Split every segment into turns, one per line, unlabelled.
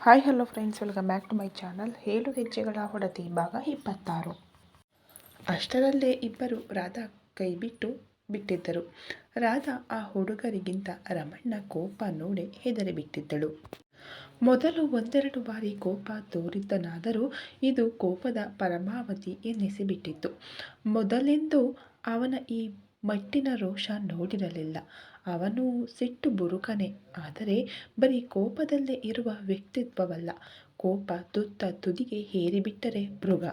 Hi hello friends welcome back to my channel ಏಳು ಹೆಜ್ಜೆಗಳ ಹೊಡತಿ ಭಾಗ ಇಪ್ಪತ್ತಾರು. ಅಷ್ಟರಲ್ಲೇ ಇಬ್ಬರು ರಾಧಾ ಕೈ ಬಿಟ್ಟು ಬಿಟ್ಟಿದ್ದರು. ರಾಧಾ ಆ ಹುಡುಗರಿಗಿಂತ ರಮಣ್ಣ ಕೋಪ ನೋಡಿ ಹೆದರಿ ಬಿಟ್ಟಿದ್ದಳು. ಮೊದಲು ಒಂದೆರಡು ಬಾರಿ ಕೋಪ ತೋರಿದ್ದನಾದರೂ ಇದು ಕೋಪದ ಪರಮಾವಧಿ ಎನ್ನಿಸಿಬಿಟ್ಟಿತ್ತು ಮೊದಲೆಂದು ಅವನ ಈ ಮಟ್ಟಿನ ರೋಷ ನೋಡಿರಲಿಲ್ಲ. ಅವನು ಸಿಟ್ಟು ಬುರುಕನೆ. ಆದರೆ ಬರೀ ಕೋಪದಲ್ಲೇ ಇರುವ ವ್ಯಕ್ತಿತ್ವವಲ್ಲ. ಕೋಪ ತುತ್ತ ತುದಿಗೆ ಹೇರಿಬಿಟ್ಟರೆ ಮೃಗ.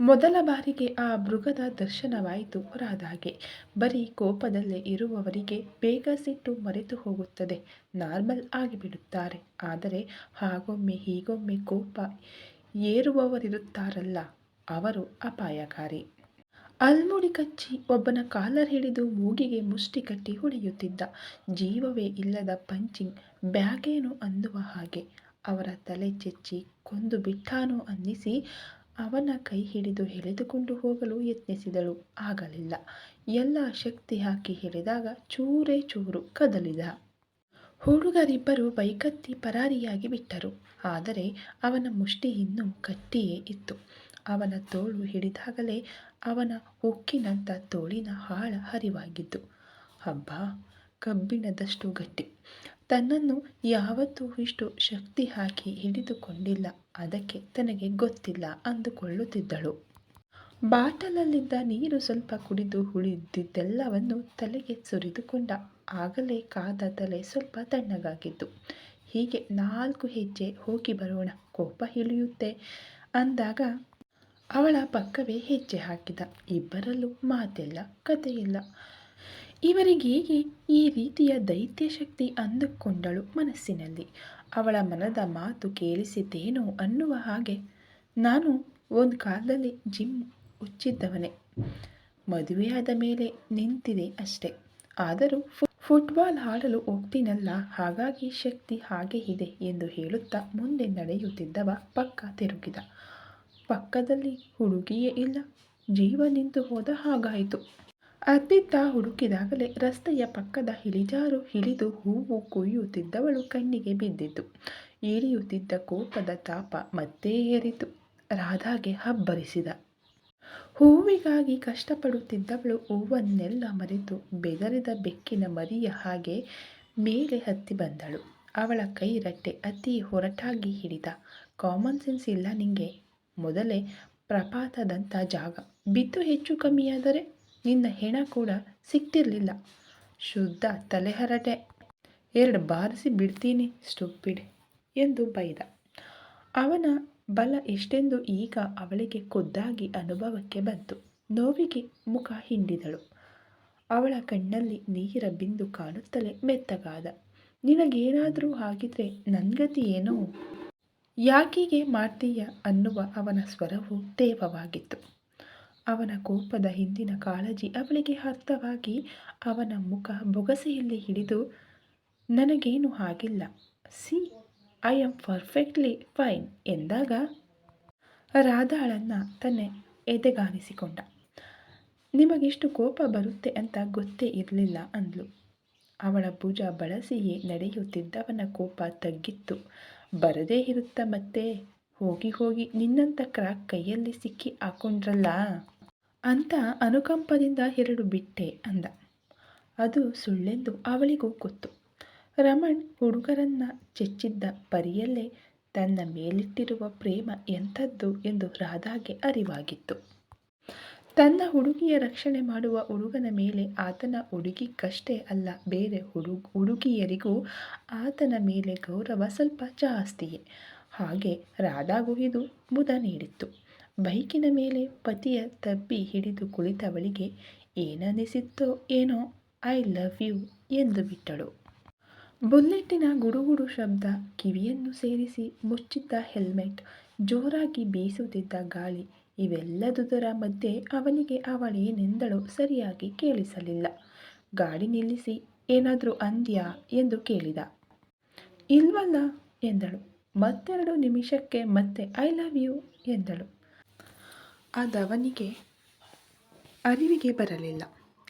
ಮೊದಲ ಬಾರಿಗೆ ಆ ಮೃಗದ ದರ್ಶನವಾಯಿತು ರಾಧಾಗೆ ಬರೀ ಕೋಪದಲ್ಲೇ ಇರುವವರಿಗೆ ಬೇಗ ಸಿಟ್ಟು ಮರೆತು ಹೋಗುತ್ತದೆ. ನಾರ್ಮಲ್ ಆಗಿಬಿಡುತ್ತಾರೆ. ಆದರೆ ಹಾಗೊಮ್ಮೆ ಹೀಗೊಮ್ಮೆ ಕೋಪ ಏರುವವರಿರುತ್ತಾರಲ್ಲ. ಅವರು ಅಪಾಯಕಾರಿ. ಅಲ್ಮುಡಿ ಕಚ್ಚಿ ಒಬ್ಬನ ಕಾಲರ್ ಹಿಡಿದು ಮೂಗಿಗೆ ಮುಷ್ಟಿ ಕಟ್ಟಿ ಹೊಡೆಯುತ್ತಿದ್ದ. ಜೀವವೇ ಇಲ್ಲದ ಪಂಚಿಂಗ್ ಬ್ಯಾಗೇನು ಅನ್ನುವ ಹಾಗೆ. ಅವರ ತಲೆ ಚೆಚ್ಚಿ ಕೊಂದು ಬಿಟ್ಟಾನು ಅನ್ನಿಸಿ ಅವನ ಕೈ ಹಿಡಿದು ಎಳೆದುಕೊಂಡು ಹೋಗಲು ಯತ್ನಿಸಿದಳು. ಆಗಲಿಲ್ಲ. ಎಲ್ಲ ಶಕ್ತಿ ಹಾಕಿ ಹಿಡಿದಾಗ ಚೂರೇ ಚೂರು ಕದಲಿದ. ಹುಡುಗರಿಬ್ಬರು ಬೈಕತ್ತಿ ಪರಾರಿಯಾಗಿ ಬಿಟ್ಟರು. ಆದರೆ ಅವನ ಮುಷ್ಟಿ ಇನ್ನೂ ಕಟ್ಟಿಯೇ ಇತ್ತು. ಅವನ ತೋಳು ಹಿಡಿದಾಗಲೇ ಅವನ ಉಕ್ಕಿನಂಥ ತೋಳಿನ ಆಳ ಹರಿವಾಗಿದ್ದು ಹಬ್ಬ ಕಬ್ಬಿಣದಷ್ಟು ಗಟ್ಟಿ. ತನ್ನನ್ನು ಯಾವತ್ತೂ ಇಷ್ಟು ಶಕ್ತಿ ಹಾಕಿ ಹಿಡಿದುಕೊಂಡಿಲ್ಲ. ಅದಕ್ಕೆ ತನಗೆ ಗೊತ್ತಿಲ್ಲ ಅಂದುಕೊಳ್ಳುತ್ತಿದ್ದಳು. ಬಾಟಲಲ್ಲಿದ್ದ ನೀರು ಸ್ವಲ್ಪ ಕುಡಿದು ಉಳಿದಿದ್ದೆಲ್ಲವನ್ನು ತಲೆಗೆ ಸುರಿದುಕೊಂಡ. ಆಗಲೇ ಕಾದ ತಲೆ ಸ್ವಲ್ಪ ತಣ್ಣಗಾಗಿದ್ದು ಹೀಗೆ ನಾಲ್ಕು ಹೆಜ್ಜೆ ಹೋಗಿ ಬರೋಣ. ಕೋಪ ಇಳಿಯುತ್ತೆ ಅಂದಾಗ ಅವಳ ಪಕ್ಕವೇ ಹೆಜ್ಜೆ ಹಾಕಿದ. ಇಬ್ಬರಲ್ಲೂ ಮಾತಿಲ್ಲ, ಕಥೆಯಿಲ್ಲ. ಇವರಿಗೇಗೆ ಈ ರೀತಿಯ ದೈತ್ಯ ಶಕ್ತಿ ಅಂದುಕೊಂಡಳು ಮನಸ್ಸಿನಲ್ಲಿ. ಅವಳ ಮನದ ಮಾತು ಕೇಳಿಸಿದ್ದೇನೋ ಅನ್ನುವ ಹಾಗೆ, ನಾನು ಒಂದು ಕಾಲದಲ್ಲಿ ಜಿಮ್ ಉಚ್ಚಿದ್ದವನೇ. ಮದುವೆಯಾದ ಮೇಲೆ ನಿಂತಿದೆ ಅಷ್ಟೆ. ಆದರೂ ಫುಟ್ಬಾಲ್ ಆಡಲು ಹೋಗ್ತೀನಲ್ಲ, ಹಾಗಾಗಿ ಶಕ್ತಿ ಹಾಗೆ ಇದೆ ಎಂದು ಹೇಳುತ್ತಾ ಮುಂದೆ ನಡೆಯುತ್ತಿದ್ದವ ಪಕ್ಕ ತಿರುಗಿದ. ಪಕ್ಕದಲ್ಲಿ ಹುಡುಗಿಯೇ ಇಲ್ಲ. ಜೀವ ನಿಂತು ಹೋದ ಹಾಗಾಯಿತು. ಅತ್ತಿತ್ತ ಹುಡುಕಿದಾಗಲೇ ರಸ್ತೆಯ ಪಕ್ಕದ ಇಳಿಜಾರು ಇಳಿದು ಹೂವು ಕೊಯ್ಯುತ್ತಿದ್ದವಳು ಕಣ್ಣಿಗೆ ಬಿದ್ದಿತು ಇಳಿಯುತ್ತಿದ್ದ ಕೋಪದ ತಾಪ ಮತ್ತೆ ಏರಿತು. ರಾಧಾಗೆ ಹಬ್ಬರಿಸಿದ ಹೂವಿಗಾಗಿ ಕಷ್ಟಪಡುತ್ತಿದ್ದವಳು ಹೂವನ್ನೆಲ್ಲ ಮರೆತು ಬೆದರಿದ ಬೆಕ್ಕಿನ ಮರಿಯ ಹಾಗೆ ಮೇಲೆ ಹತ್ತಿ ಬಂದಳು. ಅವಳ ಕೈ ರಟ್ಟೆ ಅತಿ ಹೊರಟಾಗಿ ಹಿಡಿದ. ಕಾಮನ್ ಸೆನ್ಸ್ ಇಲ್ಲ ನಿಂಗೆ. ಮೊದಲೇ ಪ್ರಪಾತದಂಥ ಜಾಗ. ಬಿದ್ದು ಹೆಚ್ಚು ಕಮ್ಮಿಯಾದರೆ ನಿನ್ನ ಹೆಣ ಕೂಡ ಸಿಕ್ತಿರಲಿಲ್ಲ. ಶುದ್ಧ ತಲೆಹರಟೆ. ಎರಡು ಬಾರಿಸಿ ಬಿಡ್ತೀನಿ, ಸ್ಟುಪಿಡ್ ಎಂದು ಬೈದ. ಅವನ ಬಲ ಎಷ್ಟೆಂದು ಈಗ ಅವಳಿಗೆ ಖುದ್ದಾಗಿ ಅನುಭವಕ್ಕೆ ಬಂತು. ನೋವಿಗೆ ಮುಖ ಹಿಂಡಿದಳು. ಅವಳ ಕಣ್ಣಲ್ಲಿ ನೀರ ಬಿಂದು ಕಾಣುತ್ತಲೇ ಮೆತ್ತಗಾದ. ನಿನಗೇನಾದರೂ ಆಗಿದ್ರೆ ನನ್ಗತಿ ಏನೋ? ಯಾಕೀಗೆ ಮಾಡ್ತೀಯ ಅನ್ನುವ ಅವನ ಸ್ವರವು ತೇವವಾಗಿತ್ತು. ಅವನ ಕೋಪದ ಹಿಂದಿನ ಕಾಳಜಿ ಅವಳಿಗೆ ಅರ್ಥವಾಗಿ ಅವನ ಮುಖ ಬೊಗಸೆಯಲ್ಲಿ ಹಿಡಿದು, ನನಗೇನು ಆಗಿಲ್ಲ see, I am perfectly fine ಎಂದಾಗ ರಾಧಾಳನ್ನು ತನ್ನ ಎದೆಗಾನಿಸಿಕೊಂಡ ನಿಮಗಿಷ್ಟು ಕೋಪ ಬರುತ್ತೆ ಅಂತ ಗೊತ್ತೇ ಇರಲಿಲ್ಲ ಅಂದ್ಲು. ಅವಳ ಭುಜ ಬಳಸಿಯೇ ನಡೆಯುತ್ತಿದ್ದವನ ಕೋಪ ತಗ್ಗಿತ್ತು. ಬರದೇ ಇರುತ್ತ ಮತ್ತೆ? ಹೋಗಿ ಹೋಗಿ ನಿನ್ನಂತ ಕ್ರಾಕ್ ಕೈಯಲ್ಲಿ ಸಿಕ್ಕಿ ಹಾಕೊಂಡ್ರಲ್ಲ? ಅಂತ ಅನುಕಂಪದಿಂದ ಎರಡು ಬಿಟ್ಟೆ ಅಂದ. ಅದು ಸುಳ್ಳೆಂದು ಅವಳಿಗೂ ಗೊತ್ತು. ರಮಣ್ ಹುಡುಗರನ್ನ ಚೆಚ್ಚಿದ್ದ ಪರಿಯಲ್ಲೇ ತನ್ನ ಮೇಲಿಟ್ಟಿರುವ ಪ್ರೇಮ ಎಂಥದ್ದು ಎಂದು ರಾಧಾಗೆ ಅರಿವಾಗಿತ್ತು. ತನ್ನ ಹುಡುಗಿಯ ರಕ್ಷಣೆ ಮಾಡುವ ಹುಡುಗನ ಮೇಲೆ ಆತನ ಹುಡುಗಿಗಷ್ಟೇ ಅಲ್ಲ, ಬೇರೆ ಹುಡುಗ, ಹುಡುಗಿಯರಿಗೂ ಆತನ ಮೇಲೆ ಗೌರವ ಸ್ವಲ್ಪ ಜಾಸ್ತಿಯೇ. ಹಾಗೆ ರಾಧಾಗೂ ಇದು ಮುದ ನೀಡಿತ್ತು. ಬೈಕಿನ ಮೇಲೆ ಪತಿಯ ತಬ್ಬಿ ಹಿಡಿದು ಕುಳಿತವಳಿಗೆ ಏನನಿಸಿತ್ತೋ ಏನೋ ಐ ಲವ್ ಯು ಎಂದು ಬಿಟ್ಟಳು. ಬುಲ್ಲೆಟ್ಟಿನ ಗುಡುಗುಡು ಶಬ್ದ ಕಿವಿಯನ್ನು ಸೇರಿಸಿ ಮುಚ್ಚಿದ್ದ ಹೆಲ್ಮೆಟ್, ಜೋರಾಗಿ ಬೀಸುತ್ತಿದ್ದ ಗಾಳಿ ಇವೆಲ್ಲದುದರ ಮಧ್ಯೆ ಅವನಿಗೆ ಅವಳೇನೆಂದಳು ಸರಿಯಾಗಿ ಕೇಳಿಸಲಿಲ್ಲ. ಗಾಡಿ ನಿಲ್ಲಿಸಿ ಏನಾದರೂ ಅಂದ್ಯಾ ಎಂದು ಕೇಳಿದ. ಇಲ್ವಲ್ಲ ಎಂದಳು. ಮತ್ತೆರಡು ನಿಮಿಷಕ್ಕೆ ಮತ್ತೆ ಐ ಲವ್ ಯು ಎಂದಳು. ಅದವನಿಗೆ ಅರಿವಿಗೆ ಬರಲಿಲ್ಲ.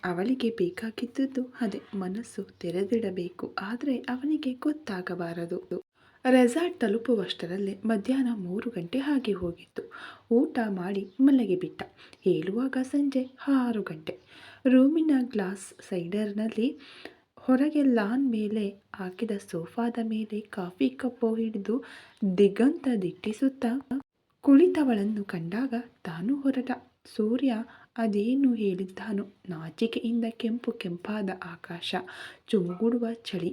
ಅವಳಿಗೆ ಬೇಕಾಗಿದ್ದದ್ದು ಅದೇ ಮನಸ್ಸು ತೆರೆದಿಡಬೇಕು. ಆದರೆ ಅವನಿಗೆ ಗೊತ್ತಾಗಬಾರದು. ರೆಸಾರ್ಟ್ ತಲುಪುವಷ್ಟರಲ್ಲೇ ಮಧ್ಯಾಹ್ನ ಮೂರು ಗಂಟೆ ಹಾಗೆ ಹೋಗಿತ್ತು. ಊಟ ಮಾಡಿ ಮಲಗಿಬಿಟ್ಟ ಹೇಳುವಾಗ ಸಂಜೆ ಆರು ಗಂಟೆ. ರೂಮಿನ ಗ್ಲಾಸ್ ಸೈಡರ್ನಲ್ಲಿ ಹೊರಗೆ ಲಾನ್ ಮೇಲೆ ಹಾಕಿದ ಸೋಫಾದ ಮೇಲೆ ಕಾಫಿ ಕಪ್ಪು ಹಿಡಿದು ದಿಗಂತ ದಿಟ್ಟಿಸುತ್ತಾ ಕುಳಿತವಳನ್ನು ಕಂಡಾಗ ತಾನು ಹೊರಟ. ಸೂರ್ಯ ಅದೇನು ಹೇಳಿದ್ದಾನೋ ನಾಚಿಕೆಯಿಂದ ಕೆಂಪು ಕೆಂಪಾದ ಆಕಾಶ ಚುಮುಗುಡುವ ಚಳಿ,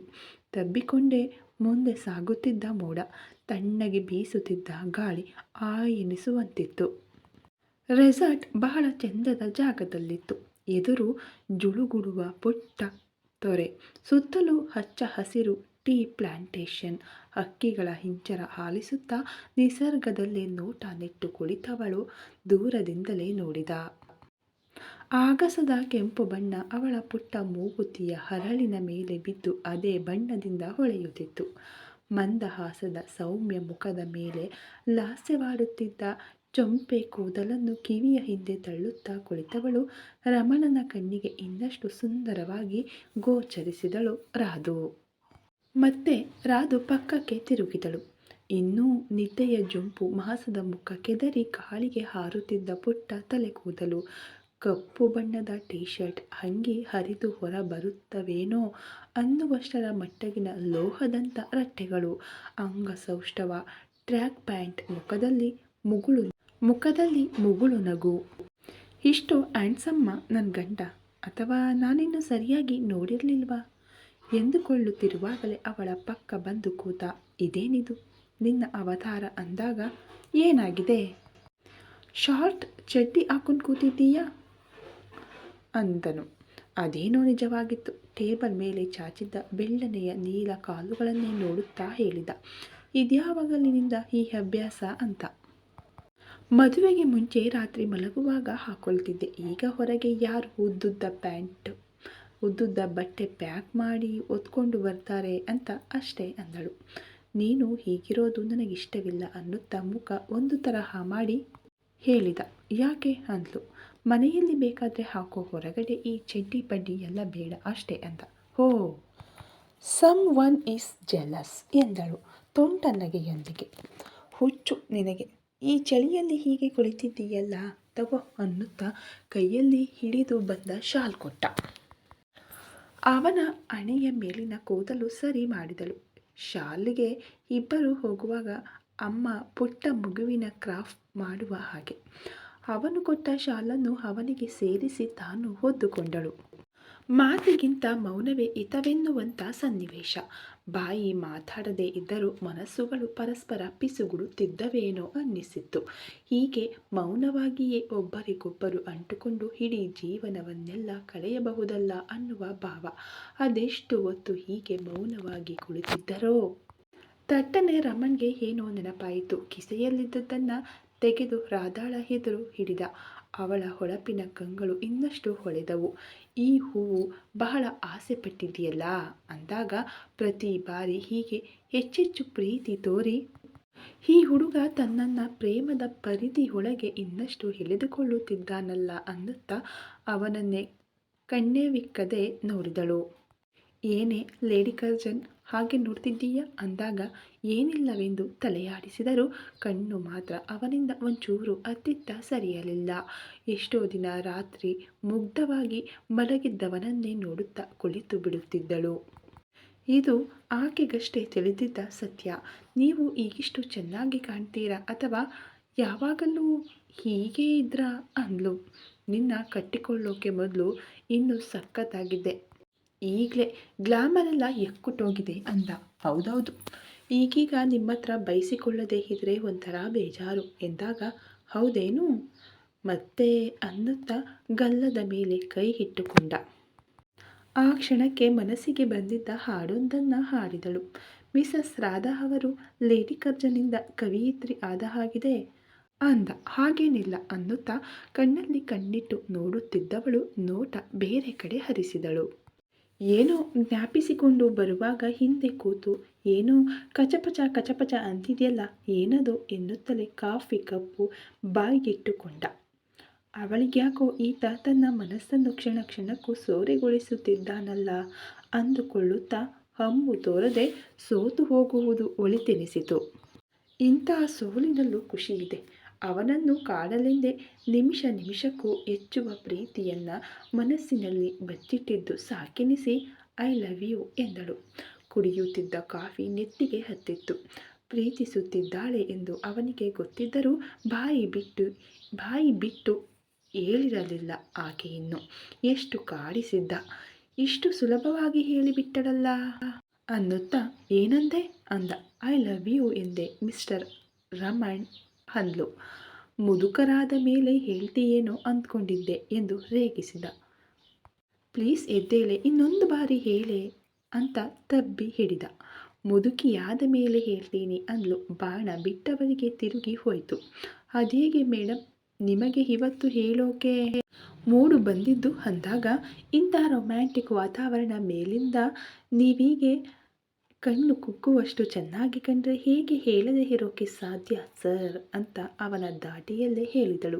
ತಬ್ಬಿಕೊಂಡೇ ಮುಂದೆ ಸಾಗುತ್ತಿದ್ದ ಮೋಡ ತಣ್ಣಗೆ ಬೀಸುತ್ತಿದ್ದ ಗಾಳಿ ಆ ಎನಿಸುವಂತಿತ್ತು ರೆಸಾರ್ಟ್ ಬಹಳ ಚೆಂದದ ಜಾಗದಲ್ಲಿತ್ತು. ಎದುರು ಜುಳುಗುಡುವ ಪುಟ್ಟ ತೊರೆ, ಸುತ್ತಲೂ ಹಚ್ಚ ಹಸಿರು ಟೀ ಪ್ಲಾಂಟೇಶನ್ ಹಕ್ಕಿಗಳ ಹಿಂಚರ ಆಲಿಸುತ್ತಾ ನಿಸರ್ಗದಲ್ಲೇ ನೋಟ ನೆಟ್ಟು ಕುಳಿತವಳು ದೂರದಿಂದಲೇ ನೋಡಿದ. ಆಗಸದ ಕೆಂಪು ಬಣ್ಣ ಅವಳ ಪುಟ್ಟ ಮೂಗುತಿಯ ಹರಳಿನ ಮೇಲೆ ಬಿದ್ದು ಅದೇ ಬಣ್ಣದಿಂದ ಹೊಳೆಯುತ್ತಿತ್ತು. ಮಂದಹಾಸದ ಸೌಮ್ಯ ಮುಖದ ಮೇಲೆ ಲಾಸ್ಯವಾಡುತ್ತಿದ್ದ ಚೊಂಪೆ ಕೂದಲನ್ನು ಕಿವಿಯ ಹಿಂದೆ ತಳ್ಳುತ್ತಾ ಕುಳಿತವಳು ರಮಣನ ಕಣ್ಣಿಗೆ ಇನ್ನಷ್ಟು ಸುಂದರವಾಗಿ ಗೋಚರಿಸಿದಳು ರಾಧು. ಮತ್ತೆ ರಾಧು ಪಕ್ಕಕ್ಕೆ ತಿರುಗಿದಳು. ಇನ್ನೂ ನಿದ್ದೆಯ ಜೊಂಪು ಮಾಸದ ಮುಖ ಕೆದರಿ ಗಾಳಿಗೆ ಹಾರುತ್ತಿದ್ದ ಪುಟ್ಟ ತಲೆ ಕೂದಲು ಕಪ್ಪು ಬಣ್ಣದ ಟೀ ಶರ್ಟ್ ಅಂಗಿ ಹರಿದು ಹೊರ ಬರುತ್ತವೇನೋ ಅನ್ನುವಷ್ಟರ ಮಟ್ಟಗಿನ ಲೋಹದಂಥ ರಟ್ಟೆಗಳು. ಅಂಗಸೌಷ್ಠವ, ಟ್ರ್ಯಾಕ್ ಪ್ಯಾಂಟ್ ಮುಖದಲ್ಲಿ ಮುಗುಳು ಮುಖದಲ್ಲಿ ಮುಗುಳು ನಗು. ಇಷ್ಟು ಆ್ಯಂಡ್ಸಮ್ಮ ನನ್ನ ಗಂಡ, ಅಥವಾ ನಾನಿನ್ನು ಸರಿಯಾಗಿ ನೋಡಿರಲಿಲ್ವಾ? ಎಂದುಕೊಳ್ಳುತ್ತಿರುವಾಗಲೇ ಅವಳ ಪಕ್ಕ ಬಂದು ಕೂತ, ಇದೇನಿದು? ನಿನ್ನ ಅವತಾರ ಅಂದಾಗ ಏನಾಗಿದೆ? ಶಾರ್ಟ್ ಚಡ್ಡಿ ಹಾಕೊಂಡು ಕೂತಿದ್ದೀಯಾ? ಅಂದನು. ಅದೇನೋ ನಿಜವಾಗಿತ್ತು. ಟೇಬಲ್ ಮೇಲೆ ಚಾಚಿದ್ದ ಬೆಳ್ಳನೆಯ ನೀಲ ಕಾಲುಗಳನ್ನೇ ನೋಡುತ್ತಾ ಹೇಳಿದ, ಇದ್ಯಾವಾಗಲಿನಿಂದ ಈ ಅಭ್ಯಾಸ ಅಂತ. ಮದುವೆಗೆ ಮುಂಚೆ ರಾತ್ರಿ ಮಲಗುವಾಗ ಹಾಕೊಳ್ತಿದ್ದೆ. ಈಗ ಹೊರಗೆ ಯಾರು ಉದ್ದುದ್ದ ಪ್ಯಾಂಟ್, ಉದ್ದುದ್ದ ಬಟ್ಟೆ ಪ್ಯಾಕ್ ಮಾಡಿ ಒತ್ಕೊಂಡು ಬರ್ತಾರೆ ಅಂತ ಅಷ್ಟೇ ಅಂದಳು. ನೀನು ಹೀಗಿರೋದು ನನಗಿಷ್ಟವಿಲ್ಲ ಅನ್ನುತ್ತಾ ಮುಖ ಒಂದು ತರಹ ಮಾಡಿ ಹೇಳಿದ. ಯಾಕೆ ಅಂದ್ಲು. ಮನೆಯಲ್ಲಿ ಬೇಕಾದರೆ ಹಾಕೋ ಹೊರಗಡೆ ಈ ಚಡ್ಡಿ ಬಡ್ಡಿ ಎಲ್ಲ ಬೇಡ ಅಷ್ಟೇ ಅಂತ. ಹೋ. ಸಮ್ ಒನ್ ಈಸ್ ಜೆಲಸ್ ಎಂದಳು ತುಂಟ ನಗೆಯೊಂದಿಗೆ ಹುಚ್ಚು ನಿನಗೆ, ಈ ಚಳಿಯಲ್ಲಿ ಹೀಗೆ ಕುಳಿತಿದ್ದೀಯಲ್ಲ? ತಗೋ ಅನ್ನುತ್ತಾ ಕೈಯಲ್ಲಿ ಹಿಡಿದು ಬಂದ ಶಾಲ್ ಕೊಟ್ಟ. ಅವನ ಹಣೆಯ ಮೇಲಿನ ಕೂದಲು ಸರಿ ಮಾಡಿದಳು. ಶಾಲಿಗೆ ಇಬ್ಬರು ಹೋಗುವಾಗ ಅಮ್ಮ ಪುಟ್ಟ ಮಗುವಿನ ಕ್ರಾಫ್ಟ್ ಮಾಡುವ ಹಾಗೆ. ಅವನು ಕೊಟ್ಟ ಶಾಲನ್ನು ಅವನಿಗೆ ಸೇರಿಸಿ ತಾನು ಹೊದ್ದುಕೊಂಡಳು. ಮಾತಿಗಿಂತ ಮೌನವೇ ಹಿತವೆನ್ನುವಂಥ ಸನ್ನಿವೇಶ. ಬಾಯಿ ಮಾತಾಡದೇ ಇದ್ದರೂ ಮನಸ್ಸುಗಳು ಪರಸ್ಪರ ಪಿಸುಗುಡುತ್ತಿದ್ದವೇನೋ ಅನ್ನಿಸಿತ್ತು. ಹೀಗೆ ಮೌನವಾಗಿಯೇ ಒಬ್ಬರಿಗೊಬ್ಬರು ಅಂಟುಕೊಂಡು ಇಡೀ ಜೀವನವನ್ನೆಲ್ಲ ಕಳೆಯಬಹುದಲ್ಲ ಅನ್ನುವ ಭಾವ. ಅದೆಷ್ಟು ಹೊತ್ತು ಹೀಗೆ ಮೌನವಾಗಿ ಕುಳಿತಿದ್ದರೋ? ತಟ್ಟನೆ ರಮಣ್ಗೆ ಏನೋ ನೆನಪಾಯಿತು. ಕಿಸೆಯಲ್ಲಿದ್ದದ್ದನ್ನು ತೆಗೆದು ರಾಧಾಳ ಎದುರು ಹಿಡಿದ ಅವಳ ಹೊಳಪಿನ ಕಂಗಳು ಇನ್ನಷ್ಟು ಹೊಳೆದವು. ಈ ಹೂವು ಬಹಳ ಆಸೆ ಪಟ್ಟಿದೆಯಲ್ಲ ಅಂದಾಗ ಪ್ರತಿ ಬಾರಿ ಹೀಗೆ ಹೆಚ್ಚೆಚ್ಚು ಪ್ರೀತಿ ತೋರಿ, ಈ ಹುಡುಗ ತನ್ನನ್ನ ಪ್ರೇಮದ ಪರಿಧಿಯೊಳಗೆ ಇನ್ನಷ್ಟು ಎಳೆದುಕೊಳ್ಳುತ್ತಿದ್ದಾನಲ್ಲ ಅನ್ನುತ್ತಾ ಅವನನ್ನೇ ಕಣ್ಣೇವಿಕ್ಕದೆ ನೋಡಿದಳು. ಏನೇ ಲೇಡಿ ಕರ್ಜನ್ ಹಾಗೆ ನೋಡ್ತಿದ್ದೀಯಾ? ಅಂದಾಗ, ಏನಿಲ್ಲವೆಂದು ತಲೆಯಾಡಿಸಿದರು ಕಣ್ಣು ಮಾತ್ರ ಅವನಿಂದ ಒಂಚೂರು ಅತ್ತಿತ್ತ ಸರಿಯಲಿಲ್ಲ. ಎಷ್ಟೋ ದಿನ ರಾತ್ರಿ ಮುಗ್ಧವಾಗಿ ಮಲಗಿದ್ದವನನ್ನೇ ನೋಡುತ್ತಾ ಕುಳಿತು ಬಿಡುತ್ತಿದ್ದಳು. ಇದು ಆಕೆಗಷ್ಟೇ ತಿಳಿದಿದ್ದ ಸತ್ಯ. ನೀವು ಈಗಿಷ್ಟು ಚೆನ್ನಾಗಿ ಕಾಣ್ತೀರಾ ಅಥವಾ ಯಾವಾಗಲೂ ಹೀಗೆ ಇದ್ರಾ ಅಂದ್ಲು. ನಿನ್ನ ಕಟ್ಟಿಕೊಳ್ಳೋಕೆ ಮೊದಲು ಇನ್ನೂ ಸಖತ್ತಾಗಿದ್ದೆ ಈಗಲೇ ಗ್ಲಾಮರೆಲ್ಲ ಎಕ್ಕುಟೋಗಿದೆ ಅಂದ. ಹೌದೌದು. ಈಗೀಗ ನಿಮ್ಮ ಹತ್ರ ಬಯಸಿಕೊಳ್ಳದೆ ಇದ್ರೆ ಒಂಥರ ಬೇಜಾರು ಎಂದಾಗ, ಹೌದೇನು? ಮತ್ತೆ ಅನ್ನುತ್ತಾ ಗಲ್ಲದ ಮೇಲೆ ಕೈ ಇಟ್ಟುಕೊಂಡ. ಆ ಕ್ಷಣಕ್ಕೆ ಮನಸ್ಸಿಗೆ ಬಂದಿದ್ದ ಹಾಡೊಂದನ್ನು ಹಾಡಿದಳು. ಮಿಸಸ್ ರಾಧಾ ಅವರು, ಲೇಡಿ ಕರ್ಜನಿಂದ ಕವಿಯಿತ್ರಿ ಆದ ಹಾಗಿದೆ ಅಂದ. ಹಾಗೇನಿಲ್ಲ ಅನ್ನುತ್ತಾ ಕಣ್ಣಲ್ಲಿ ಕಣ್ಣಿಟ್ಟು ನೋಡುತ್ತಿದ್ದವಳು ನೋಟ ಬೇರೆ ಕಡೆ ಹರಿಸಿದಳು. ಏನೋ ಜ್ಞಾಪಿಸಿಕೊಂಡು ಬರುವಾಗ ಹಿಂದೆ ಕೂತು, ಏನೋ ಕಚಪಚ ಕಚಪಚ ಅಂತಿದೆಯಲ್ಲ, ಏನದು? ಎನ್ನುತ್ತಲೇ ಕಾಫಿ ಕಪ್ಪು ಬಾಯಿಗಿಟ್ಟುಕೊಂಡ. ಅವಳಿಗ್ಯಾಕೋ ಈತ ತನ್ನ ಮನಸ್ಸನ್ನು ಕ್ಷಣ ಕ್ಷಣಕ್ಕೂ ಸೋರೆಗೊಳಿಸುತ್ತಿದ್ದಾನಲ್ಲ ಅಂದುಕೊಳ್ಳುತ್ತಾ ಹಂಬು ತೋರದೆ ಸೋತು ಹೋಗುವುದು ಒಳಿತೆನಿಸಿತು. ಇಂತಹ ಸೋಲಿನಲ್ಲೂ ಖುಷಿಯಿದೆ. ಅವನನ್ನು ಕಾಡಲೆಂದೇ ನಿಮಿಷ ನಿಮಿಷಕ್ಕೂ ಹೆಚ್ಚುವ ಪ್ರೀತಿಯನ್ನು ಮನಸ್ಸಿನಲ್ಲಿ ಬಚ್ಚಿಟ್ಟಿದ್ದು ಸಾಕೆನಿಸಿ, ಐ ಲವ್ ಯು ಎಂದಳು. ಕುಡಿಯುತ್ತಿದ್ದ ಕಾಫಿ ನೆತ್ತಿಗೆ ಹತ್ತಿತ್ತು. ಪ್ರೀತಿಸುತ್ತಿದ್ದಾಳೆ ಎಂದು ಅವನಿಗೆ ಗೊತ್ತಿದ್ದರೂ ಬಾಯಿ ಬಿಟ್ಟು ಬಾಯಿ ಬಿಟ್ಟು ಹೇಳಿರಲಿಲ್ಲ ಆಕೆಯನ್ನು ಎಷ್ಟು ಕಾಡಿಸಿದ್ದ, ಇಷ್ಟು ಸುಲಭವಾಗಿ ಹೇಳಿಬಿಟ್ಟಳಲ್ಲ? ಅನ್ನುತ್ತಾ, ಏನಂದೆ? ಅಂದ. ಐ ಲವ್ ಯು ಎಂದೆ ಮಿಸ್ಟರ್ ರಮಣ್ ಅಂದ್ಲು ಮುದುಕರಾದ ಮೇಲೆ ಹೇಳ್ತೀಯೇನೋ ಅಂದ್ಕೊಂಡಿದ್ದೆ ಎಂದು ರೇಗಿಸಿದ. ಪ್ಲೀಸ್ ಎದ್ದೇಳೆ, ಇನ್ನೊಂದು ಬಾರಿ ಹೇಳೆ ಅಂತ ತಬ್ಬಿ ಹಿಡಿದ. ಮುದುಕಿಯಾದ ಮೇಲೆ ಹೇಳ್ತೀನಿ ಅಂದ್ಲು. ಬಾಣ ಬಿಟ್ಟವರಿಗೆ ತಿರುಗಿ ಹೋಯಿತು. ಅದೇಗೆ ಮೇಡಮ್ ನಿಮಗೆ ಇವತ್ತು ಹೇಳೋಕೆ ಮೂಡು ಬಂದಿದ್ದು ಅಂದಾಗ ಇಂಥ ರೊಮ್ಯಾಂಟಿಕ್ ವಾತಾವರಣ ಮೇಲಿಂದ ನೀವೀಗೆ ಕಣ್ಣು ಕುಕ್ಕುವಷ್ಟು ಚೆನ್ನಾಗಿ ಕಂಡ್ರೆ ಹೇಗೆ ಹೇಳದೆ ಇರೋಕೆ ಸಾಧ್ಯ, ಸರ್? ಅಂತ ಅವನ ದಾಟಿಯಲ್ಲೇ ಹೇಳಿದಳು.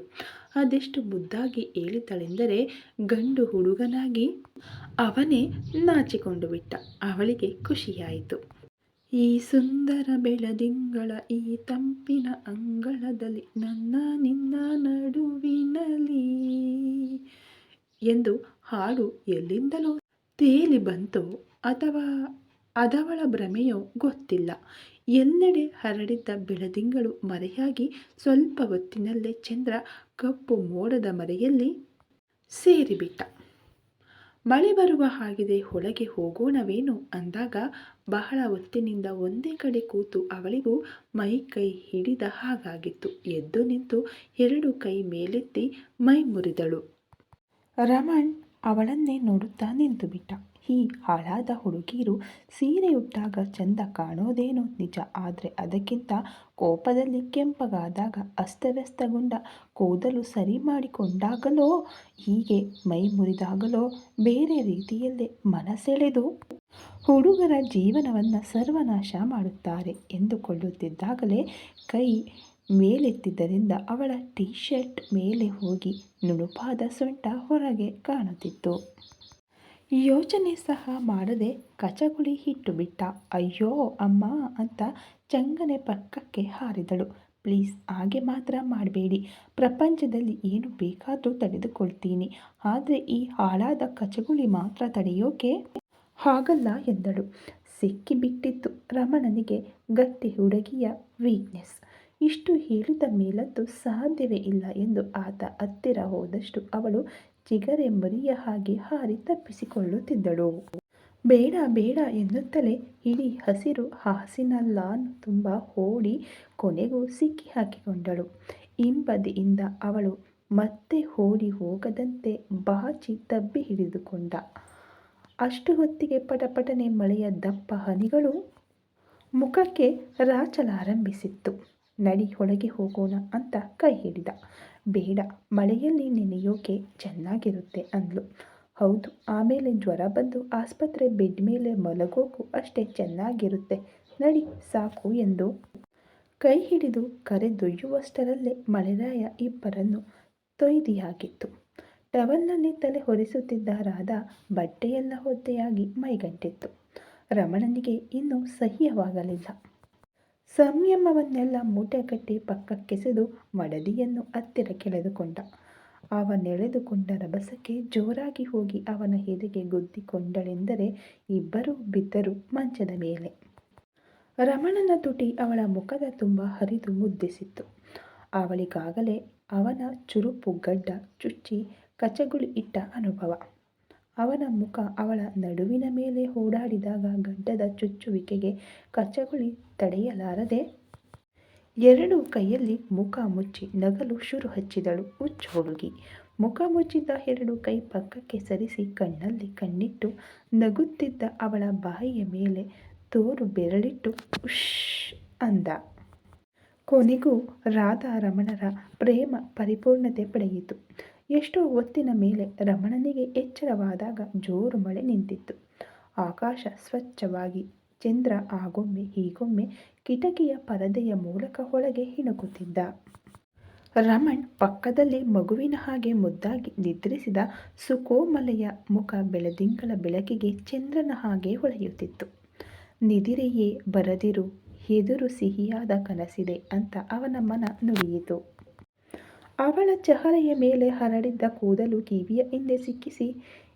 ಅದೆಷ್ಟು ಮುದ್ದಾಗಿ ಹೇಳಿದಳೆಂದರೆ ಗಂಡು ಹುಡುಗನಾಗಿ ಅವನೇ ನಾಚಿಕೊಂಡು ಬಿಟ್ಟ. ಅವಳಿಗೆ ಖುಷಿಯಾಯಿತು. ಈ ಸುಂದರ ಬೆಳದಿಂಗಳ ಈ ತಂಪಿನ ಅಂಗಳದಲ್ಲಿ ನನ್ನ ನಿನ್ನ ನಡುವಿನಲ್ಲಿ ಎಂದು ಹಾಡು ಎಲ್ಲಿಂದಲೋ ತೇಲಿ ಬಂತೋ ಅಥವಾ ಅದವಳ ಭ್ರಮೆಯೋ ಗೊತ್ತಿಲ್ಲ. ಎಲ್ಲೆಡೆ ಹರಡಿದ್ದ ಬೆಳದಿಂಗಳು ಮರೆಯಾಗಿ ಸ್ವಲ್ಪ ಹೊತ್ತಿನಲ್ಲೇ ಚಂದ್ರ ಕಪ್ಪು ಮೋಡದ ಮರೆಯಲ್ಲಿ ಸೇರಿಬಿಟ್ಟ. ಮಳೆ ಬರುವ ಹಾಗಿದೆ, ಒಳಗೆ ಹೋಗೋಣವೇನು ಅಂದಾಗ ಬಹಳ ಹೊತ್ತಿನಿಂದ ಒಂದೇ ಕಡೆ ಕೂತು ಅವಳಿಗೂ ಮೈ ಕೈ ಹಿಡಿದ ಹಾಗಾಗಿತ್ತು. ಎದ್ದು ನಿಂತು ಎರಡು ಕೈ ಮೇಲೆತ್ತಿ ಮೈ ಮುರಿದಳು. ರಮಣ್ ಅವಳನ್ನೇ ನೋಡುತ್ತಾ ನಿಂತು ಬಿಟ್ಟ ಈ ಹಾಳಾದ ಹುಡುಗಿರು ಸೀರೆ ಉಟ್ಟಾಗ ಚಂದ ಕಾಣೋದೇನೋ ನಿಜ. ಆದರೆ ಅದಕ್ಕಿಂತ ಕೋಪದಲ್ಲಿ ಕೆಂಪಗಾದಾಗ ಅಸ್ತವ್ಯಸ್ತಗೊಂಡ ಕೂದಲು ಸರಿ ಮಾಡಿಕೊಂಡಾಗಲೋ, ಹೀಗೆ ಮೈ ಮುರಿದಾಗಲೋ ಬೇರೆ ರೀತಿಯಲ್ಲೇ ಮನಸೆಳೆದು ಹುಡುಗರ ಜೀವನವನ್ನು ಸರ್ವನಾಶ ಮಾಡುತ್ತಾರೆ ಎಂದುಕೊಳ್ಳುತ್ತಿದ್ದಾಗಲೇ ಕೈ ಮೇಲೆತ್ತಿದ್ದರಿಂದ ಅವಳ ಟೀ ಶರ್ಟ್ ಮೇಲೆ ಹೋಗಿ ನುಣುಪಾದ ಸೊಂಟ ಹೊರಗೆ ಕಾಣುತ್ತಿತ್ತು. ಯೋಚನೆ ಸಹ ಮಾಡದೆ ಕಚಗುಳಿ ಹಿಟ್ಟು ಬಿಟ್ಟ, ಅಯ್ಯೋ, ಅಮ್ಮ ಅಂತ ಚಂಗನೆ ಪಕ್ಕಕ್ಕೆ ಹಾರಿದಳು. ಪ್ಲೀಸ್, ಹಾಗೆ ಮಾತ್ರ ಮಾಡಬೇಡಿ. ಪ್ರಪಂಚದಲ್ಲಿ ಏನು ಬೇಕಾದರೂ ತಡೆದುಕೊಳ್ತೀನಿ. ಆದರೆ ಈ ಹಾಳಾದ ಕಚಗುಳಿ ಮಾತ್ರ ತಡೆಯೋಕೆ? ಹಾಗಲ್ಲ ಎಂದಳು. ಸಿಕ್ಕಿಬಿಟ್ಟಿತ್ತು ರಮಣನಿಗೆ ಗಟ್ಟಿ ಹುಡುಗಿಯ ವೀಕ್ನೆಸ್ ಇಷ್ಟು ಹೇಳಿದ ಮೇಲಂತೂ ಸಾಧ್ಯವೇ ಇಲ್ಲ ಎಂದು ಆತ ಹತ್ತಿರ ಹೋದಷ್ಟು ಅವಳು ಚಿಗರೆ ಮರಿಯ ಹಾಗೆ ಹಾರಿ ತಪ್ಪಿಸಿಕೊಳ್ಳುತ್ತಿದ್ದಳು. ಬೇಡ ಬೇಡ ಎನ್ನುತ್ತಲೇ ಇಡೀ ಹಸಿರು ಹಾಸಿನ ಲಾನ್ ತುಂಬ ಓಡಿ ಕೊನೆಗೂ ಸಿಕ್ಕಿ ಹಾಕಿಕೊಂಡಳು. ಹಿಂಬದಿಯಿಂದ ಅವಳು ಮತ್ತೆ ಓಡಿ ಹೋಗದಂತೆ ಬಾಚಿ ತಬ್ಬಿ ಹಿಡಿದುಕೊಂಡ. ಅಷ್ಟು ಹೊತ್ತಿಗೆ ಪಟಪಟನೆ ಮಳೆಯ ದಪ್ಪ ಹನಿಗಳು ಮುಖಕ್ಕೆ ರಾಚಲಾರಂಭಿಸಿತ್ತು. ನಡಿ, ಒಳಗೆ ಹೋಗೋಣ ಅಂತ ಕೈ ಹಿಡಿದ. ಬೇಡ, ಮಳೆಯಲ್ಲಿ ನೆನೆಯೋಕೆ ಚೆನ್ನಾಗಿರುತ್ತೆ ಅಂದ್ಲು. ಹೌದು, ಆಮೇಲೆ ಜ್ವರ ಬಂದು ಆಸ್ಪತ್ರೆ ಬೆಡ್ ಮೇಲೆ ಮಲಗೋಕು ಅಷ್ಟೇ ಚೆನ್ನಾಗಿರುತ್ತೆ. ನಡಿ, ಸಾಕು ಎಂದು. ಕೈ ಹಿಡಿದು ಕರೆದೊಯ್ಯುವಷ್ಟರಲ್ಲೇ ಮಳೆರಾಯ ಇಬ್ಬರನ್ನು ತೊಯ್ದಿಯಾಗಿತ್ತು. ಟವಲ್ನಲ್ಲಿ ತಲೆ ಹೊರಿಸುತ್ತಿದ್ದ ರಾಧ ಬಟ್ಟೆಯೆಲ್ಲ ಹೊದ್ದೆಯಾಗಿ ಮೈಗಂಟಿತ್ತು. ರಮಣನಿಗೆ ಇನ್ನೂ ಸಹ್ಯವಾಗಲಿಲ್ಲ. ಸಂಯಮವನ್ನೆಲ್ಲ ಮೂಟೆಗಟ್ಟಿ ಪಕ್ಕಕ್ಕೆಸೆದು ಮಡದಿಯನ್ನು ಹತ್ತಿರ ಕೆಳೆದುಕೊಂಡ. ಅವನೆಳೆದುಕೊಂಡ ರಭಸಕ್ಕೆ ಜೋರಾಗಿ ಹೋಗಿ ಅವನ ಎದೆಗೆ ಗುದ್ದಿಕೊಂಡಳೆಂದರೆ ಇಬ್ಬರೂ ಬಿದ್ದರು ಮಂಚದ ಮೇಲೆ. ರಮಣನ ತುಟಿ ಅವಳ ಮುಖದ ತುಂಬ ಹರಿದು ಮುದ್ದಿಸಿತ್ತು. ಅವಳಿಗಾಗಲೇ ಅವನ ಚುರುಪು ಗಡ್ಡ ಚುಚ್ಚಿ ಕಚಗುಳಿ ಇಟ್ಟ ಅನುಭವ. ಅವನ ಮುಖ ಅವಳ ನಡುವಿನ ಮೇಲೆ ಓಡಾಡಿದಾಗ ಗಡ್ಡದ ಚುಚ್ಚುವಿಕೆಗೆ ಕಚ್ಚಗುಳಿ ತಡೆಯಲಾರದೆ ಎರಡು ಕೈಯಲ್ಲಿ ಮುಖ ಮುಚ್ಚಿ ನಗಲು ಶುರು ಹಚ್ಚಿದಳು. ಹುಚ್ಚು ಹುಡುಗಿ. ಮುಖ ಮುಚ್ಚಿದ್ದ ಎರಡು ಕೈ ಪಕ್ಕಕ್ಕೆ ಸರಿಸಿ ಕಣ್ಣಲ್ಲಿ ಕಣ್ಣಿಟ್ಟು ನಗುತ್ತಿದ್ದ ಅವಳ ಬಾಯಿಯ ಮೇಲೆ ತೋರು ಬೆರಳಿಟ್ಟು ಉಶ್ ಅಂದ. ಕೊನೆಗೂ ರಾಧಾರಮಣರ ಪ್ರೇಮ ಪರಿಪೂರ್ಣತೆ ಪಡೆಯಿತು. ಎಷ್ಟೋ ಹೊತ್ತಿನ ಮೇಲೆ ರಮಣನಿಗೆ ಎಚ್ಚರವಾದಾಗ ಜೋರು ಮಳೆ ನಿಂತಿತ್ತು. ಆಕಾಶ ಸ್ವಚ್ಛವಾಗಿ, ಚಂದ್ರ ಆಗೊಮ್ಮೆ ಹೀಗೊಮ್ಮೆ ಕಿಟಕಿಯ ಪರದೆಯ ಮೂಲಕ ಒಳಗೆ ಹಿಣುಕುತ್ತಿದ್ದ. ರಮಣ್ ಪಕ್ಕದಲ್ಲಿ ಮಗುವಿನ ಹಾಗೆ ಮುದ್ದಾಗಿ ನಿದ್ರಿಸಿದ ಸುಕೋಮಲೆಯ ಮುಖ ಬೆಳದಿಂಗಳ ಬೆಳಕಿಗೆ ಚಂದ್ರನ ಹಾಗೆ ಹೊಳೆಯುತ್ತಿತ್ತು. ನಿದಿರೆಯೇ ಬರದಿರು ಎದುರು ಸಿಹಿಯಾದ ಕನಸಿದೆ ಅಂತ ಅವನ ಮನ ನುಡಿಯಿತು. ಅವಳ ಚಹರೆಯ ಮೇಲೆ ಹರಡಿದ್ದ ಕೂದಲು ಕಿವಿಯ ಹಿಂದೆ ಸಿಕ್ಕಿಸಿ,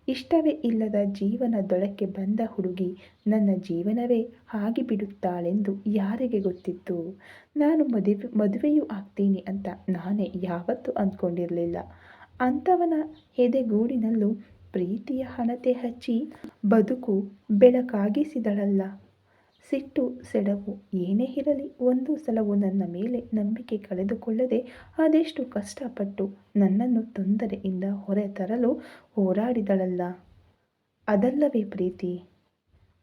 ಇಷ್ಟವೇ ಇಲ್ಲದ ಜೀವನದೊಳಕ್ಕೆ ಬಂದ ಹುಡುಗಿ ನನ್ನ ಜೀವನವೇ ಆಗಿಬಿಡುತ್ತಾಳೆಂದು ಯಾರಿಗೆ ಗೊತ್ತಿತ್ತು? ನಾನು ಮದುವೆ, ಮದುವೆಯೂ ಆಗ್ತೀನಿ ಅಂತ ನಾನೇ ಯಾವತ್ತೂ ಅಂದ್ಕೊಂಡಿರಲಿಲ್ಲ. ಅಂಥವನ ಎದೆಗೂಡಿನಲ್ಲೂ ಪ್ರೀತಿಯ ಹಣತೆ ಹಚ್ಚಿ ಬದುಕು ಬೆಳಕಾಗಿಸಿದಳಲ್ಲ. ಸಿಟ್ಟು, ಸೆಡವು ಏನೇ ಇರಲಿ, ಒಂದು ಸಲವೂ ನನ್ನ ಮೇಲೆ ನಂಬಿಕೆ ಕಳೆದುಕೊಳ್ಳದೆ ಅದೆಷ್ಟು ಕಷ್ಟಪಟ್ಟು ನನ್ನನ್ನು ತೊಂದರೆಯಿಂದ ಹೊರತರಲು ಹೋರಾಡಿದಳಲ್ಲ. ಅದಲ್ಲವೇ ಪ್ರೀತಿ?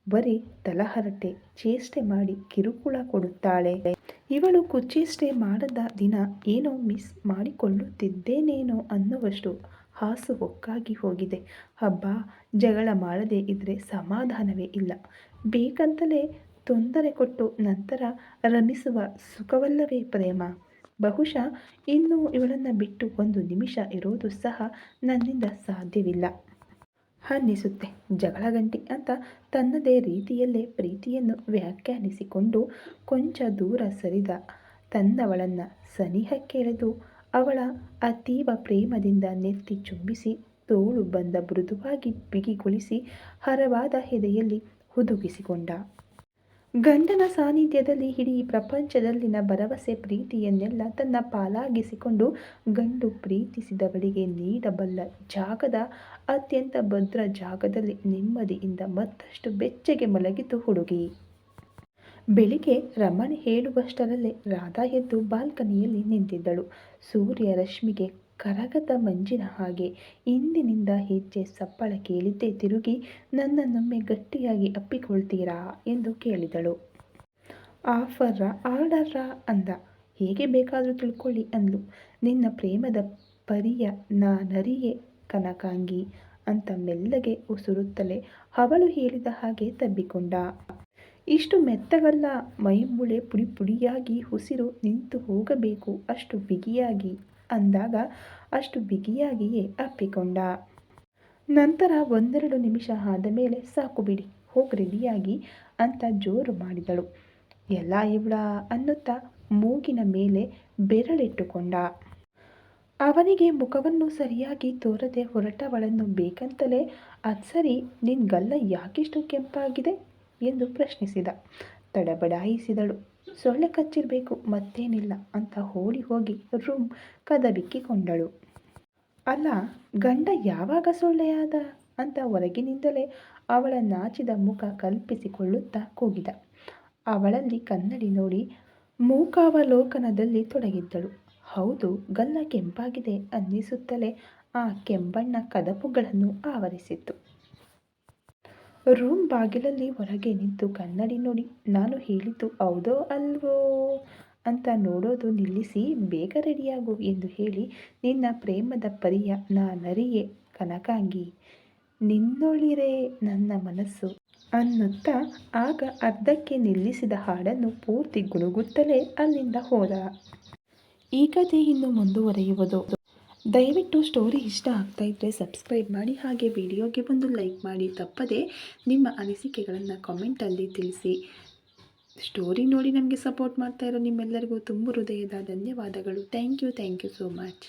ಬರೀ ತಲಹರಟೆ, ಚೇಷ್ಟೆ ಮಾಡಿ ಕಿರುಕುಳ ಕೊಡುತ್ತಾಳೆ. ಇವಳು ಕುಚ್ಚೇಷ್ಟೆ ಮಾಡದ ದಿನ ಏನೋ ಮಿಸ್ ಮಾಡಿಕೊಳ್ಳುತ್ತಿದ್ದೇನೇನೋ ಅನ್ನುವಷ್ಟು ಹಾಸು ಹೊಕ್ಕಾಗಿ ಹೋಗಿದೆ. ಹಬ್ಬ, ಜಗಳ ಮಾಡದೇ ಇದ್ದರೆ ಸಮಾಧಾನವೇ ಇಲ್ಲ. ಬೇಕಂತಲೇ ತೊಂದರೆ ಕೊಟ್ಟು ನಂತರ ರಮಿಸುವ ಸುಖವಲ್ಲವೇ ಪ್ರೇಮ? ಬಹುಶಃ ಇನ್ನು ಇವಳನ್ನು ಬಿಟ್ಟು ಒಂದು ನಿಮಿಷ ಇರೋದು ಸಹ ನನ್ನಿಂದ ಸಾಧ್ಯವಿಲ್ಲ. ಅನ್ನಿಸುತ್ತೆ. ಜಗಳ ಗಂಟಿ ಅಂತ ತನ್ನದೇ ರೀತಿಯಲ್ಲೇ ಪ್ರೀತಿಯನ್ನು ವ್ಯಾಖ್ಯಾನಿಸಿಕೊಂಡು ಕೊಂಚ ದೂರ ಸರಿದ ತನ್ನವಳನ್ನು ಸನಿಹಕ್ಕೆಳೆದು ಅವಳ ಅತೀವ ಪ್ರೇಮದಿಂದ ನೆತ್ತಿ ಚುಂಬಿಸಿ, ತೋಳು ಬಂದ ಮೃದುವಾಗಿ ಬಿಗಿಗೊಳಿಸಿ, ಹರವಾದ ಹೆದೆಯಲ್ಲಿ ಹುದುಗಿಸಿಕೊಂಡ. ಗಂಡನ ಸಾನ್ನಿಧ್ಯದಲ್ಲಿ ಇಡೀ ಪ್ರಪಂಚದಲ್ಲಿನ ಭರವಸೆ, ಪ್ರೀತಿಯನ್ನೆಲ್ಲ ತನ್ನ ಪಾಲಾಗಿಸಿಕೊಂಡು ಗಂಡು ಪ್ರೀತಿಸಿದವಳಿಗೆ ನೀಡಬಲ್ಲ ಜಾಗದ ಅತ್ಯಂತ ಭದ್ರ ಜಾಗದಲ್ಲಿ ನೆಮ್ಮದಿಯಿಂದ ಮತ್ತಷ್ಟು ಬೆಚ್ಚಗೆ ಮಲಗಿತು ಹುಡುಗಿ. ಬೆಳಿಗ್ಗೆ ರಮಣ್ ಹೇಳುವಷ್ಟರಲ್ಲೇ ರಾಧಾ ಎದ್ದು ಬಾಲ್ಕನಿಯಲ್ಲಿ ನಿಂತಿದ್ದಳು. ಸೂರ್ಯ ರಶ್ಮಿಗೆ ಕರಗದ ಮಂಜಿನ ಹಾಗೆ ಇಂದಿನಿಂದ ಹೆಜ್ಜೆ ಸಪ್ಪಳ ಕೇಳಿದ್ದೇ ತಿರುಗಿ, ನನ್ನನ್ನೊಮ್ಮೆ ಗಟ್ಟಿಯಾಗಿ ಅಪ್ಪಿಕೊಳ್ತೀರಾ? ಎಂದು ಕೇಳಿದಳು. ಆಫರ್ರ, ಆರ್ಡರ್ರ? ಅಂದ. ಹೇಗೆ ಬೇಕಾದರೂ ತಿಳ್ಕೊಳ್ಳಿ, ಅಂದ್ಲು. ನಿನ್ನ ಪ್ರೇಮದ ಪರಿಯ ನಾನರಿಯೆ ಕನಕಾಂಗಿ ಅಂತ ಮೆಲ್ಲಗೆ ಉಸುರುತ್ತಲೇ ಅವಳು ಹೇಳಿದ ಹಾಗೆ ತಬ್ಬಿಕೊಂಡ. ಇಷ್ಟು ಮೆತ್ತಗಲ್ಲ, ಮೈಮುಳೆ ಪುಡಿ ಪುಡಿಯಾಗಿ, ಉಸಿರು ನಿಂತು ಹೋಗಬೇಕು, ಅಷ್ಟು ಬಿಗಿಯಾಗಿ. ಅಂದಾಗ ಅಷ್ಟು ಬಿಗಿಯಾಗಿಯೇ ಅಪ್ಪಿಕೊಂಡ. ನಂತರ ಒಂದೆರಡು ನಿಮಿಷ ಆದ ಮೇಲೆ ಸಾಕು ಬಿಡಿ ಹೋಗಿ ರೆಡಿಯಾಗಿ ಅಂತ ಜೋರು ಮಾಡಿದಳು. ಎಲ್ಲ ಇವಳ ಅನ್ನುತ್ತಾ ಮೂಗಿನ ಮೇಲೆ ಬೆರಳಿಟ್ಟುಕೊಂಡ. ಅವನಿಗೆ ಮುಖವನ್ನು ಸರಿಯಾಗಿ ತೋರದೆ ಹೊರಟವಳನ್ನು ಬೇಕಂತಲೇ ಅದು ಸರಿ ನಿನ್ನ ಗಲ್ಲ ಯಾಕಿಷ್ಟು ಕೆಂಪಾಗಿದೆ? ಎಂದು ಪ್ರಶ್ನಿಸಿದ. ತಡಬಡಾಯಿಸಿದಳು. ಸೊಳ್ಳೆ ಕಚ್ಚಿರಬೇಕು, ಮತ್ತೇನಿಲ್ಲ ಅಂತ ಓಡಿ ಹೋಗಿ ರೂಮ್ ಕದಬಿಕ್ಕಿಕೊಂಡಳು. ಅಲ್ಲ, ಗಂಡ ಯಾವಾಗ ಸೊಳ್ಳೆಯಾದ? ಅಂತ ಹೊರಗಿನಿಂದಲೇ ಅವಳ ನಾಚಿದ ಮುಖ ಕಲ್ಪಿಸಿಕೊಳ್ಳುತ್ತಾ ಕೂಗಿದ. ಅವಳಲ್ಲಿ ಕನ್ನಡಿ ನೋಡಿ ಮೂಕಾವಲೋಕನದಲ್ಲಿ ತೊಡಗಿದ್ದಳು. ಹೌದು, ಗಲ್ಲ ಕೆಂಪಾಗಿದೆ ಅನ್ನಿಸುತ್ತಲೇ ಆ ಕೆಂಬಣ್ಣ ಕದಪುಗಳನ್ನು ಆವರಿಸಿತ್ತು. ರೂಮ್ ಬಾಗಿಲಲ್ಲಿ ಹೊರಗೆ ನಿಂತು ಕನ್ನಡಿ ನೋಡಿ, ನಾನು ಹೇಳಿದ್ದು ಹೌದೋ ಅಲ್ವೋ? ಅಂತ ನೋಡೋದು ನಿಲ್ಲಿಸಿ, ಬೇಗ ರೆಡಿಯಾಗು ಎಂದು ಹೇಳಿ, ನಿನ್ನ ಪ್ರೇಮದ ಪರಿಯ ನಾನರಿಯೆ ಕನಕಾಂಗಿ, ನಿನ್ನೊಳಿರೆ ನನ್ನ ಮನಸ್ಸು ಅನ್ನುತ್ತಾ ಆಗ ಅರ್ಧಕ್ಕೆ ನಿಲ್ಲಿಸಿದ ಹಾಡನ್ನು ಪೂರ್ತಿ ಗುಣುಗುತ್ತಲೇ ಅಲ್ಲಿಂದ ಹೋದ. ಕಥೆ ಇನ್ನು ಮುಂದುವರೆಯುವುದು. ದಯವಿಟ್ಟು ಸ್ಟೋರಿ ಇಷ್ಟ ಆಗ್ತಾ ಇದ್ದರೆ ಸಬ್ಸ್ಕ್ರೈಬ್ ಮಾಡಿ ಹಾಗೆ ವಿಡಿಯೋಗೆ ಒಂದು ಲೈಕ್ ಮಾಡಿ. ತಪ್ಪದೆ ನಿಮ್ಮ ಅನಿಸಿಕೆಗಳನ್ನು ಕಾಮೆಂಟಲ್ಲಿ ತಿಳಿಸಿ. ಸ್ಟೋರಿ ನೋಡಿ ನಮಗೆ ಸಪೋರ್ಟ್ ಮಾಡ್ತಾ ಇರೋ ನಿಮ್ಮೆಲ್ಲರಿಗೂ ತುಂಬ ಹೃದಯದ ಧನ್ಯವಾದಗಳು. Thank you thank you so much